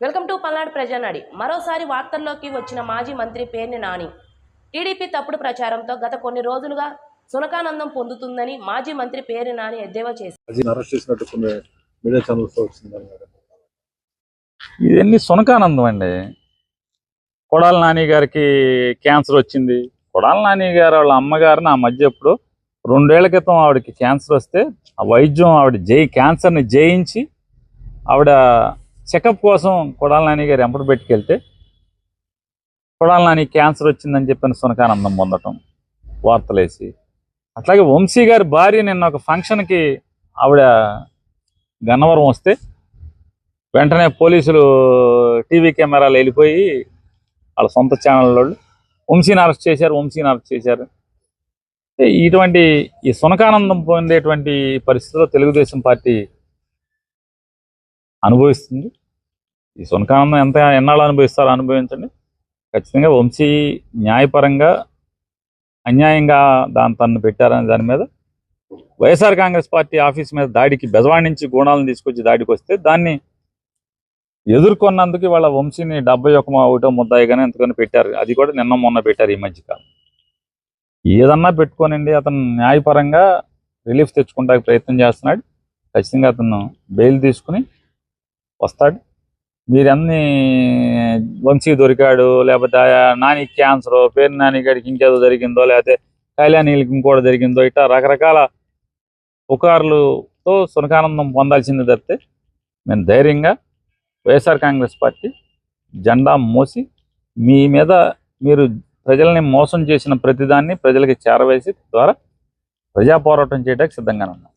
Welcome to Palnadu ప్రజానాడి. మరోసారి వార్తల్లోకి వచ్చిన మాజీ మంత్రి పేర్ని నాని. టీడీపీ తప్పుడు ప్రచారంతో గత కొన్ని రోజులుగా సునకానందం పొందుతుందని మాజీ మంత్రి పేర్ని నాని ఎద్దేవా చేశారు. ఇవన్నీ సునకానందం అండి? కొడాల నాని గారికి క్యాన్సర్ వచ్చింది. కొడాల నాని గారు వాళ్ళ అమ్మగారిని ఆ మధ్య ఎప్పుడు రెండేళ్ళ క్రితం ఆవిడకి క్యాన్సర్ వస్తే ఆ వైద్యం ఆవిడ జై క్యాన్సర్ని జయించి ఆవిడ చెకప్ కోసం కొడాల నాని గారు ఎంపటి పెట్టుకెళ్తే కొడాల నాని క్యాన్సర్ వచ్చిందని చెప్పిన సునకానందం పొందటం వార్తలేసి. అట్లాగే వంశీ గారి భార్య నిన్న ఒక ఫంక్షన్కి ఆవిడ గన్నవరం వస్తే వెంటనే పోలీసులు టీవీ కెమెరాలు వెళ్ళిపోయి వాళ్ళ సొంత ఛానల్ వాళ్ళు వంశీని అరెస్ట్ చేశారు వంశీని అరెస్ట్ చేశారు. ఇటువంటి ఈ సునకానందం పొందేటువంటి పరిస్థితిలో తెలుగుదేశం పార్టీ అనుభవిస్తుంది. ఈ సునకానందం ఎంత ఎన్నాళ్ళు అనుభవిస్తారో అనుభవించండి. ఖచ్చితంగా వంశీ న్యాయపరంగా అన్యాయంగా దాని తనను పెట్టారనే దాని మీద వైఎస్ఆర్ కాంగ్రెస్ పార్టీ ఆఫీస్ మీద దాడికి బెజవాడి నుంచి గూణాలను తీసుకొచ్చి దాడికి వస్తే దాన్ని ఎదుర్కొన్నందుకు వాళ్ళ వంశీని డెబ్బై ఒక ఒకటో ముద్దాయిగానే ఎంతగానో పెట్టారు. అది కూడా నిన్న మొన్న పెట్టారు ఈ మధ్యకాలం ఏదన్నా పెట్టుకోనండి అతను న్యాయపరంగా రిలీఫ్ తెచ్చుకుంటానికి ప్రయత్నం చేస్తున్నాడు. ఖచ్చితంగా అతను బెయిల్ తీసుకుని వస్తాడు. మీరన్నీ వంశీ దొరికాడు లేకపోతే నాని క్యాన్సర్ పేరు నానికాడికి ఇంకేదో జరిగిందో లేకపోతే కళ్యాణీలకి ఇంకోటి జరిగిందో ఇట్లా రకరకాల పుకార్లతో సునకానందం పొందాల్సింది తప్పితే మేము ధైర్యంగా వైఎస్ఆర్ కాంగ్రెస్ పార్టీ జెండా మోసి మీ మీద మీరు ప్రజల్ని మోసం చేసిన ప్రతిదాన్ని ప్రజలకి చేరవేసి ద్వారా ప్రజా పోరాటం చేయడానికి సిద్ధంగానే ఉన్నాం